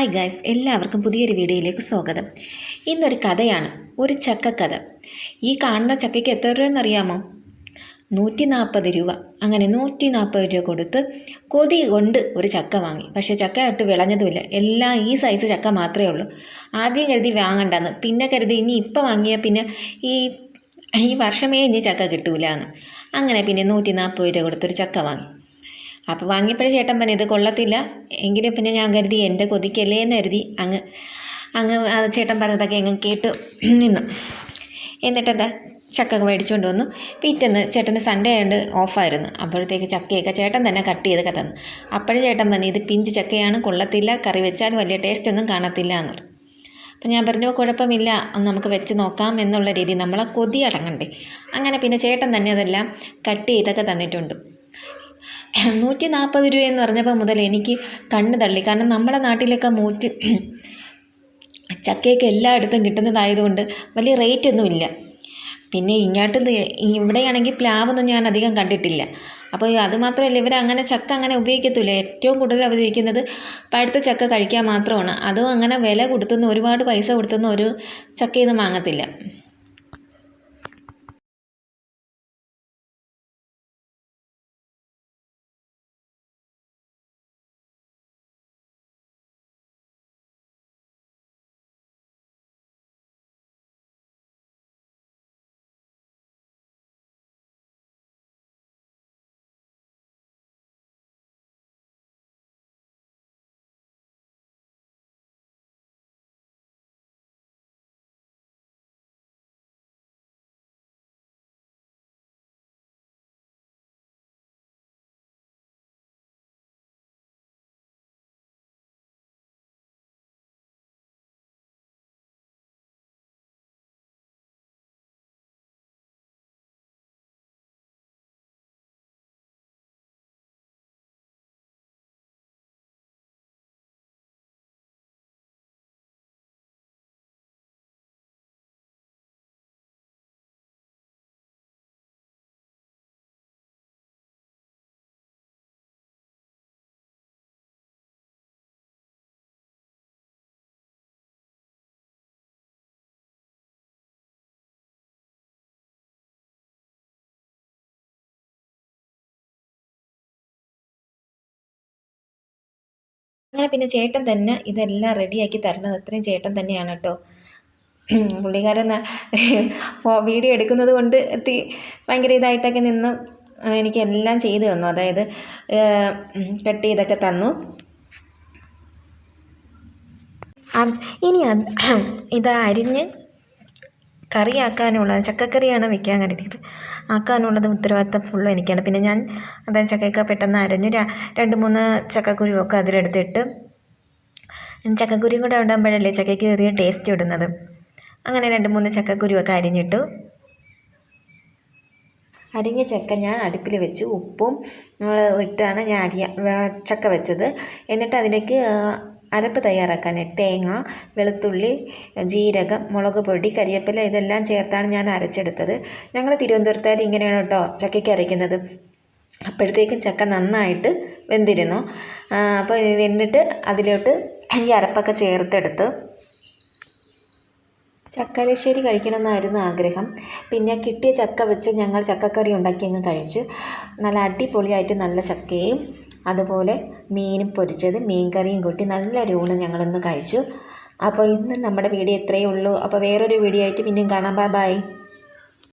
Hi guys എല്ലാവർക്കും പുതിയൊരു വീഡിയോയിലേക്ക് സ്വാഗതം. ഇന്നൊരു കഥയാണ് ഒരു ചക്ക കഥ ഈ കാണുന്ന ചക്കയ്ക്ക് എത്ര രൂപ രൂപയെന്നറിയാമോ? നൂറ്റി നാൽപ്പത് രൂപ. അങ്ങനെ നൂറ്റി നാൽപ്പത് രൂപ കൊടുത്ത് കൊതി കൊണ്ട് ഒരു ചക്ക വാങ്ങി. പക്ഷേ ചക്ക വിളഞ്ഞതുമില്ല. എല്ലാം ഈ സൈസ് ചക്ക മാത്രമേ ഉള്ളൂ. ആദ്യം കരുതി വാങ്ങണ്ടെന്ന്. പിന്നെ കരുതി ഇനി ഇപ്പം വാങ്ങിയാൽ പിന്നെ ഈ ഈ വർഷമേ ഇനി ചക്ക കിട്ടൂല എന്ന് അങ്ങനെ പിന്നെ നൂറ്റി നാൽപ്പത് രൂപ കൊടുത്തൊരു ചക്ക വാങ്ങി. അപ്പോൾ വാങ്ങിയപ്പോഴേ ചേട്ടൻ പറഞ്ഞു ഇത് കൊള്ളത്തില്ല. എങ്കിലും പിന്നെ ഞാൻ കരുതി എന്റെ കൊതിക്കല്ലേ എന്ന് കരുതി. അങ്ങ് അങ്ങ് ചേട്ടൻ പറഞ്ഞതൊക്കെ അങ്ങ് കേട്ട് നിന്നു. എന്നിട്ടെന്താ? ചക്ക മേടിച്ചുകൊണ്ട് വന്നു. പിറ്റേന്ന് ചേട്ടന് സൺഡേ ആയതുകൊണ്ട് ഓഫായിരുന്നു അപ്പോഴത്തേക്ക് ചക്കയൊക്കെ ചേട്ടൻ തന്നെ കട്ട് ചെയ്തൊക്കെ തന്നു. അപ്പോഴും ചേട്ടൻ പറഞ്ഞു ഇത് പിഞ്ച് ചക്കയാണ് കൊള്ളത്തില്ല. കറി വെച്ചാൽ വലിയ ടേസ്റ്റ് ഒന്നും കാണത്തില്ല എന്ന് പറഞ്ഞു. അപ്പം ഞാൻ പറഞ്ഞു കുഴപ്പമില്ല. നമുക്ക് വെച്ച് നോക്കാം എന്നുള്ള രീതി നമ്മളെ കൊതി അടങ്ങണ്ടേ. അങ്ങനെ പിന്നെ ചേട്ടൻ തന്നെ അതെല്ലാം കട്ട് ചെയ്തൊക്കെ തന്നിട്ടുണ്ട്. നൂറ്റി നാൽപ്പത് എന്ന് പറഞ്ഞപ്പോൾ മുതൽ എനിക്ക് കണ്ണ് തള്ളി. കാരണം നമ്മുടെ നാട്ടിലൊക്കെ നൂറ്റി ചക്കയൊക്കെ എല്ലായിടത്തും കിട്ടുന്നതായതുകൊണ്ട് വലിയ റേറ്റ് ഒന്നുമില്ല പിന്നെ ഇങ്ങോട്ട് ഇവിടെയാണെങ്കിൽ പ്ലാവൊന്നും ഞാൻ അധികം കണ്ടിട്ടില്ല. അപ്പോൾ അതുമാത്രമല്ല ഇവർ അങ്ങനെ ചക്ക അങ്ങനെ ഉപയോഗിക്കത്തില്ല. ഏറ്റവും കൂടുതൽ ഉപയോഗിക്കുന്നത് പഴുത്ത ചക്ക കഴിക്കാൻ മാത്രമാണ്. അതും അങ്ങനെ വില കൊടുത്തുനിന്ന് ഒരുപാട് പൈസ കൊടുത്തുനിന്ന് ഒരു ചക്കയൊന്നും വാങ്ങത്തില്ല. അങ്ങനെ പിന്നെ ചേട്ടൻ തന്നെ ഇതെല്ലാം റെഡിയാക്കി തരുന്നത് അത്രയും ചേട്ടൻ തന്നെയാണ് കേട്ടോ. പുള്ളിക്കാരൻ വീഡിയോ എടുക്കുന്നത് കൊണ്ട് എത്തി ഭയങ്കര ഇതായിട്ടൊക്കെ നിന്ന് എനിക്ക് എല്ലാം ചെയ്തു തന്നു. അതായത് കട്ട് ചെയ്തൊക്കെ തന്നു. ഇനി ഇത് അരിഞ്ഞ് കറിയാക്കാനുള്ള ചക്കക്കറിയാണ് വെക്കാൻ കരുതിയത്. ആക്കാനുള്ളത് ഉത്തരവാദിത്തം ഫുള്ളും എനിക്കാണ്. പിന്നെ ഞാൻ അതായത് ചക്കയൊക്കെ പെട്ടെന്ന് അരഞ്ഞു. രണ്ട് മൂന്ന് ചക്കക്കുരുവൊക്കെ അതിലെടുത്തിട്ട് ചക്കക്കുരുവും കൂടെ ഉണ്ടാകുമ്പോഴല്ലേ ചക്കയ്ക്ക് ചെറിയ ടേസ്റ്റ് ഇടുന്നത്. അങ്ങനെ രണ്ട് മൂന്ന് ചക്കക്കുരുവൊക്കെ അരിഞ്ഞിട്ടു. അരിഞ്ഞ ചക്ക ഞാൻ അടുപ്പിൽ വെച്ച്. ഉപ്പും ഇട്ടാണ് ഞാൻ അരിയ ചക്ക വെച്ചത്. എന്നിട്ട് അതിലേക്ക് അരപ്പ് തയ്യാറാക്കാൻ തേങ്ങ വെളുത്തുള്ളി ജീരകം മുളക് പൊടി കരിയപ്പില ഇതെല്ലാം ചേർത്താണ് ഞാൻ അരച്ചെടുത്തത്. ഞങ്ങൾ തിരുവനന്തപുരത്തുകാർ ഇങ്ങനെയാണ് കേട്ടോ ചക്കയ്ക്ക് അരയ്ക്കുന്നത്. അപ്പോഴത്തേക്കും ചക്ക നന്നായിട്ട് വെന്തിരുന്നു. അപ്പോൾ എന്നിട്ട് അതിലോട്ട് ഈ അരപ്പൊക്കെ ചേർത്തെടുത്ത് ചക്കലശ്ശേരി കഴിക്കണമെന്നായിരുന്നു ആഗ്രഹം. പിന്നെ കിട്ടിയ ചക്ക വെച്ച് ഞങ്ങൾ ചക്കക്കറി ഉണ്ടാക്കി അങ്ങ് കഴിച്ചു. നല്ല അടിപൊളിയായിട്ട് നല്ല ചക്കയും അതുപോലെ മീനും പൊരിച്ചത് മീൻ കറിയും കൂട്ടി നല്ലൊരു ഊണ് ഞങ്ങളിന്ന് കഴിച്ചു. അപ്പോൾ ഇന്ന് നമ്മുടെ വീഡിയോ ഇത്രയേ ഉള്ളൂ. അപ്പോൾ വേറൊരു വീഡിയോ ആയിട്ട് പിന്നെയും കാണാം. Bye bye.